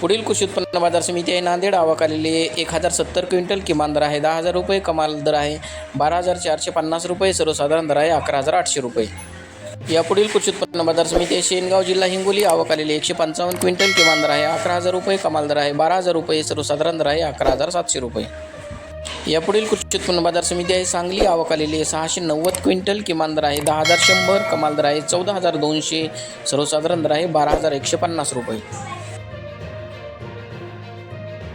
पुढील कृषी उत्पन्न बाजार समिती आहे. नांदेड आवक एक हजार सत्तर क्विंटल किमान दर आहे. दहा हजार रुपये कमाल दर आहे. बारा हजार चारशे पन्नास रुपये सर्वसाधारण दर आहे. अकरा हजार आठशे रुपये. यापुढील कृषी उत्पन्न बाजार समिती आहे. शेनगाव जिल्हा हिंगोली आवक एकशे पंचावन्न क्विंटल किमान दर आहे. अकरा हजार रुपये कमाल दर आहे. बारा हजार रुपये सर्वसाधारण दर आहे. अकरा हजार सातशे रुपये. यापुढील कृषी उत्पन्न बाजार समिती आहे. सांगली आवक आहे. सहाशे नव्वद क्विंटल किमान दर आहे. दहा हजार शंभर कमाल दर आहे. चौदा हजार दोनशे सर्वसाधारण दर आहे. बारा हजार एकशे पन्नास रुपये.